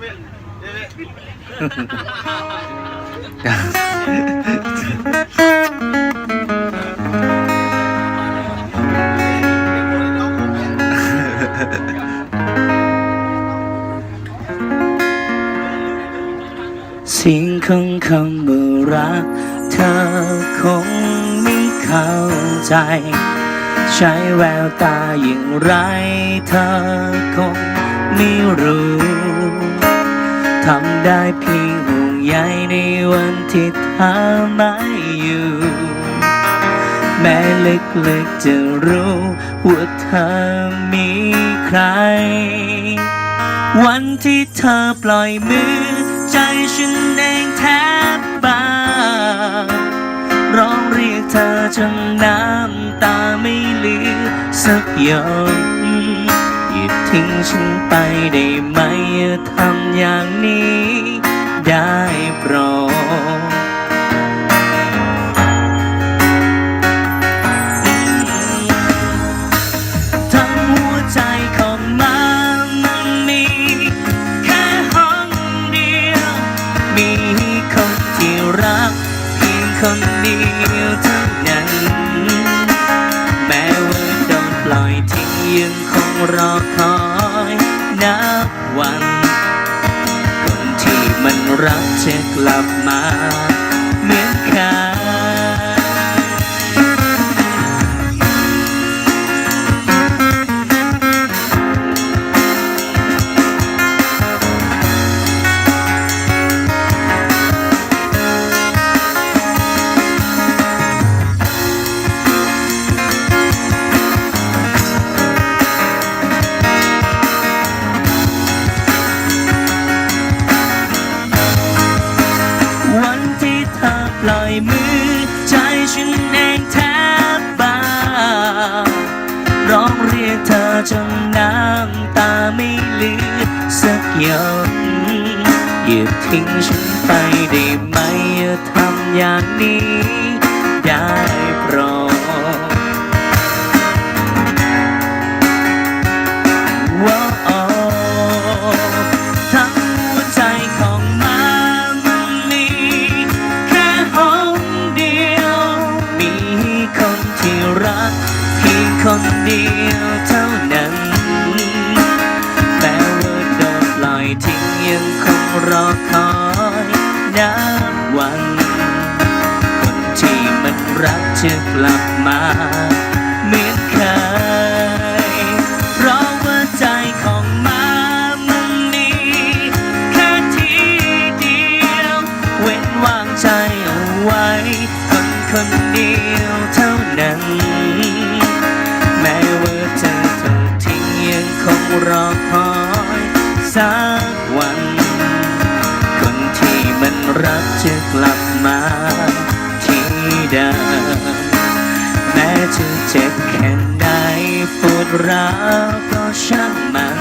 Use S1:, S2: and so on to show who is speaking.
S1: สียงของคำว่ารัก เธอคงไม่เข้าใจ ใช้แววตาอย่างไร เธอคงไม่รู้ำได้เพียงห่วงใยในวันที่เธอไม่อยู่ แม้ลึกๆจะรู้ว่าเธอมีใคร วันที่เธอปล่อยมือ ใจฉันเองแทบบาร้องเรียกเธอจนน้ำตาไม่เหลือสักหยด ทิ้งฉันไปได้ไหมอย่าทำอย่างนี้ได้โปรดทั้งหัวใจของมันมันมีแค่ห้องเดียวมีคนที่รักเพียงคนเดียวเท่านั้น แม้ว่าโดนปล่อยทิ้งยังคงรอค รักเธอกลับมาเหมือนเคย ปล่อยมือ ใจฉันเองแทบบาร้องเรียกเธอจนน้ำตาไม่เหลือสักหยดหยุดทิ้งฉันไปได้ไหมอย่าทำอย่างนี้ คนเดียวเท่านั้น แม้ว่าโดนปล่อยทิ้งยังคงรอคอยนับวัน คนที่มันรักจะกลับมาเหมือนเคยเพราะว่าใจของมันมันมีแค่ที่เดียว เว้นวางใจเอาไว้ คนคนเดียวเท่านั้น รอคอยสักวัน คนที่มันรักจะกลับมาที่เดิมแม้จะเจ็บแค่ไหนปวดร้าวก็ช่างมัน